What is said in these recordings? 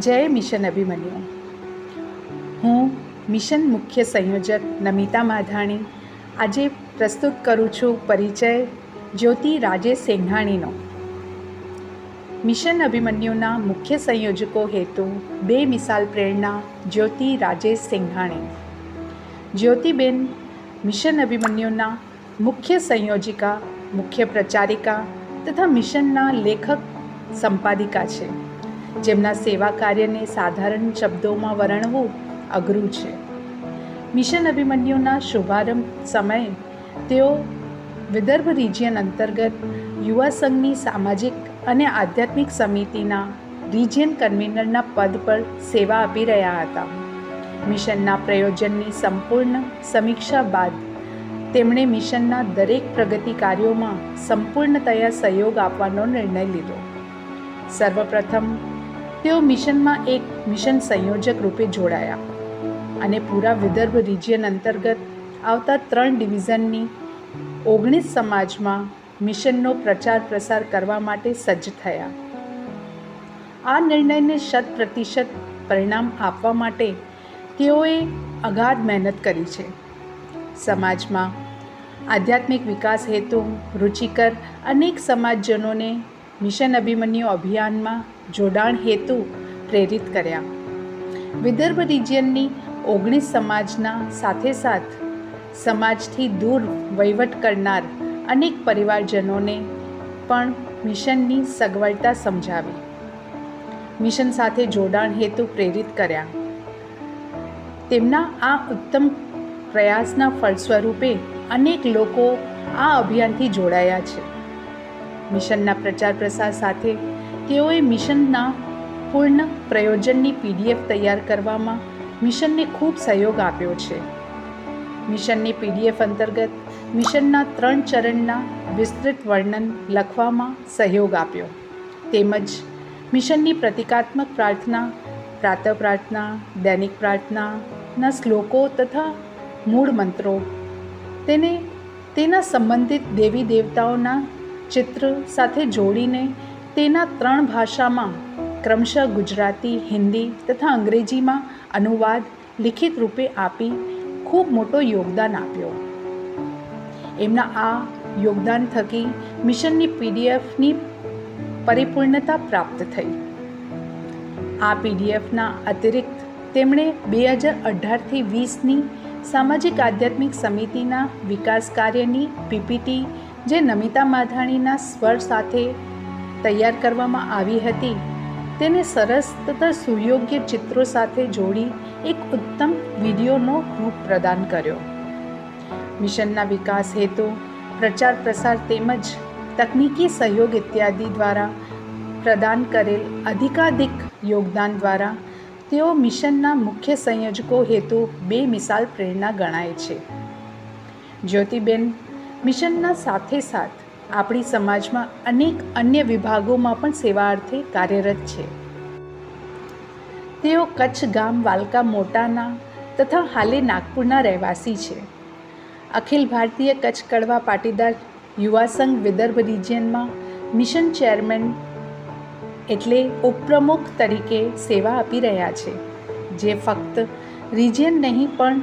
જય મિશન અભિમન્યુ. હું મિશન મુખ્ય સંયોજક નમિતા માધાણી આજે પ્રસ્તુત કરું છું પરિચય જ્યોતિ રાજેશ સેંઘાણીનો. મિશન અભિમન્યુના મુખ્ય સંયોજકો હેતુ બે મિસાલ પ્રેરણા જ્યોતિ રાજેશ સેંઘાણી. જ્યોતિબેન મિશન અભિમન્યુના મુખ્ય સંયોજિકા, મુખ્ય પ્રચારિકા તથા મિશનના લેખક સંપાદિકા છે. જેમના સેવા કાર્યને સાધારણ શબ્દોમાં વર્ણવું અઘરું છે. મિશન અભિમન્યુના શુભારંભ સમયે તેઓ વિદર્ભ રિજિયન અંતર્ગત યુવા સંઘની સામાજિક અને આધ્યાત્મિક સમિતિના રિજિયન કન્વીનરના પદ પર સેવા આપી રહ્યા હતા. મિશનના પ્રયોજનની સંપૂર્ણ સમીક્ષા બાદ તેમણે મિશનના દરેક પ્રગતિ કાર્યોમાં સંપૂર્ણતયા સહયોગ આપવાનો નિર્ણય લીધો. સર્વપ્રથમ તેઓ મિશનમાં એક મિશન સંયોજક રૂપે જોડાયા અને પૂરા વિદર્ભ રિજિયન અંતર્ગત આવતા ત્રણ ડિવિઝનની ઓગણીસ સમાજમાં મિશનનો પ્રચાર પ્રસાર કરવા માટે સજ્જ થયા. આ નિર્ણયને શત પ્રતિશત પરિણામ આપવા માટે તેઓએ અગાધ મહેનત કરી છે. સમાજમાં આધ્યાત્મિક વિકાસ હેતુ, રુચિકર અનેક સમાજજનોને મિશન અભિમન્યુ અભિયાનમાં જોડાણ હેતુ પ્રેરિત કર્યા. વિદર્ભ રિજિયનની ઓગણીસ સમાજના સાથે સાથ સમાજથી દૂર વહીવટ કરનાર અનેક પરિવારજનોને પણ મિશનની સગવડતા સમજાવી. મિશન સાથે જોડાણ હેતુ પ્રેરિત કર્યા. તેમના આ ઉત્તમ પ્રયાસના ફળસ્વરૂપે અનેક લોકો આ અભિયાનથી જોડાયા છે. મિશનના પ્રચાર પ્રસાર સાથે તેઓએ મિશનના પૂર્ણ પ્રયોજનની પીડીએફ તૈયાર કરવામાં મિશનને ખૂબ સહયોગ આપ્યો છે. મિશનની પીડીએફ અંતર્ગત મિશનના ત્રણ ચરણના વિસ્તૃત વર્ણન લખવામાં સહયોગ આપ્યો. તેમજ મિશનની પ્રતિકાત્મક પ્રાર્થના, પ્રાતઃ પ્રાર્થના, દૈનિક પ્રાર્થનાના શ્લોકો તથા મૂળ મંત્રો. તેને તેના સંબંધિત દેવી દેવતાઓના ચિત્ર સાથે જોડીને તેના ત્રણ ભાષામાં ક્રમશઃ ગુજરાતી, હિન્દી તથા અંગ્રેજીમાં અનુવાદ લિખિત રૂપે આપી ખૂબ મોટો યોગદાન આપ્યો. એમના આ યોગદાન થકી મિશનની પીડીએફની પરિપૂર્ણતા પ્રાપ્ત થઈ. આ પીડીએફના અતિરિક્ત તેમણે બે હજાર અઢારથી વીસની સામાજિક આધ્યાત્મિક સમિતિના વિકાસ કાર્યની પીપીટી જે નમિતા માધાણીના સ્વર સાથે તૈયાર કરવામાં આવી હતી. તેને સરસ તથા સુયોગ્ય ચિત્રો સાથે જોડી એક ઉત્તમ વિડીયોનો રૂપ પ્રદાન કર્યો. મિશનના વિકાસ હેતુ, પ્રચાર પ્રસાર તેમજ તકનીકી સહયોગ ઇત્યાદિ દ્વારા પ્રદાન કરેલ અધિકાધિક યોગદાન દ્વારા તેઓ મિશનના મુખ્ય સંયોજકો હેતુ બે મિસાલ પ્રેરણા ગણાય છે. જ્યોતિબેન, મિશનના સાથે સાથ આપણી સમાજમાં અનેક અન્ય વિભાગોમાં પણ સેવા અર્થે કાર્યરત છે. તેઓ કચ્છ ગામ વાલકા મોટાના તથા હાલે નાગપુરના રહેવાસી છે. અખિલ ભારતીય કચ્છ કડવા પાટીદાર યુવા સંઘ વિદર્ભ રિજિયનમાં મિશન ચેરમેન એટલે ઉપપ્રમુખ તરીકે સેવા આપી રહ્યા છે. જે ફક્ત રિજિયન નહીં પણ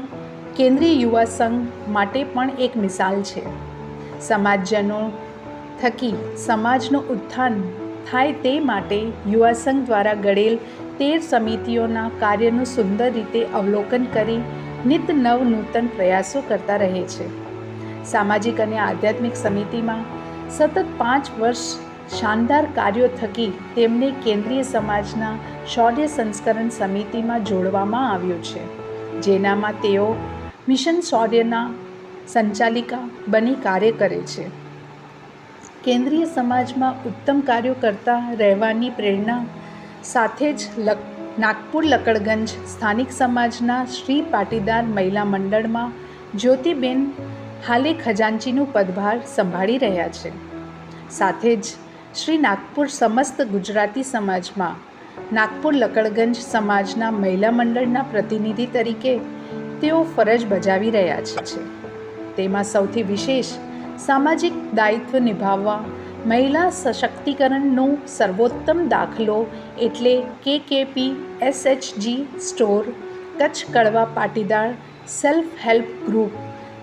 કેન્દ્રીય યુવા સંઘ માટે પણ એક મિસાલ છે. સમાજજનો થકી સમાજનું ઉત્થાન થાય તે માટે યુવા સંઘ દ્વારા ઘડેલ તેર સમિતિઓના કાર્યનું સુંદર રીતે અવલોકન કરી નિત નવ નૂતન પ્રયાસો કરતા રહે છે. સામાજિક અને આધ્યાત્મિક સમિતિમાં સતત પાંચ વર્ષ શાનદાર કાર્યો થકી તેમને કેન્દ્રીય સમાજના શૌર્ય સંસ્કરણ સમિતિમાં જોડવામાં આવ્યું છે. જેનામાં તેઓ મિશન શૌર્યના સંચાલિકા બની કાર્ય કરે છે. કેન્દ્રીય સમાજમાં ઉત્તમ કાર્યો કરતા રહેવાની પ્રેરણા સાથે જ લક, નાગપુર લકડગંજ સ્થાનિક સમાજના શ્રી પાટીદાર મહિલા મંડળમાં જ્યોતિબેન હાલે ખજાનચીનું પદભાર સંભાળી રહ્યા છે. સાથે જ શ્રી નાગપુર સમસ્ત ગુજરાતી સમાજમાં નાગપુર લકડગંજ સમાજના મહિલા મંડળના પ્રતિનિધિ તરીકે તેઓ ફરજ બજાવી રહ્યા છે. તેમાં સૌથી વિશેષ સામાજિક દાયિત્વ નિભાવવા, મહિલા સશક્તિકરણનો સર્વોત્તમ દાખલો એટલે કે કેકેપી એસએચજી સ્ટોર, કચ્છ કડવા પાટીદાર સેલ્ફ હેલ્પ ગ્રુપ,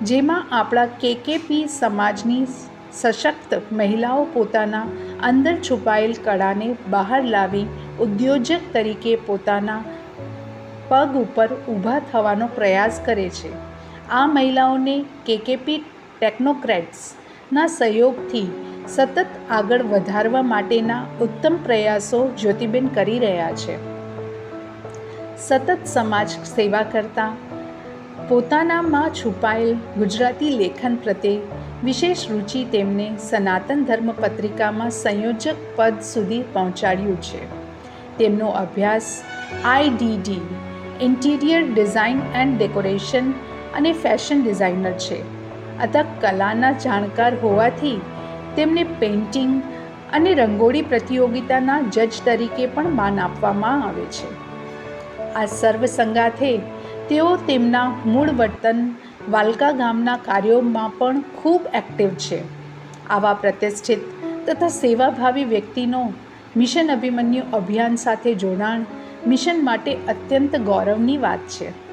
જેમાં આપણા કેકેપી સમાજની સશક્ત મહિલાઓ પોતાના અંદર છુપાયેલ કળાને બહાર લાવી ઉદ્યોજક તરીકે પોતાના પગ ઉપર ઊભા થવાનો પ્રયાસ કરે છે. આ મહિલાઓને કેકેપી ટેકનોક્રેટ્સના સહયોગથી સતત આગળ વધારવા માટેના ઉત્તમ પ્રયાસો જ્યોતિબેન કરી રહ્યા છે. સતત સમાજ સેવા કરતા, પોતાનામાં છુપાયેલ ગુજરાતી લેખન પ્રત્યે વિશેષ રુચિ તેમને સનાતન ધર્મ પત્રિકામાં સંયોજક પદ સુધી પહોંચાડ્યું છે. તેમનો અભ્યાસ IDD interior design and decoration અને ફેશન ડિઝાઇનર છે. અતઃ કલાના જાણકાર હોવાથી તેમને પેઇન્ટિંગ અને રંગોળી પ્રતિયોગિતાના જજ તરીકે પણ માન આપવામાં આવે છે. આ સર્વ સંગાથે તેઓ તેમના મૂળ વતન વાલકા ગામના કાર્યોમાં પણ ખૂબ એક્ટિવ છે. આવા પ્રતિષ્ઠિત તથા સેવાભાવી વ્યક્તિનો મિશન અભિમન્યુ અભિયાન સાથે જોડાણ મિશન માટે અત્યંત ગૌરવની વાત છે.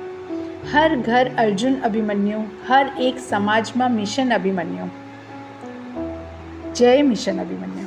હર ઘર અર્જુન અભિમન્યુ હર એક સમાજમાં મિશન અભિમન્યુ જય મિશન અભિમન્યુ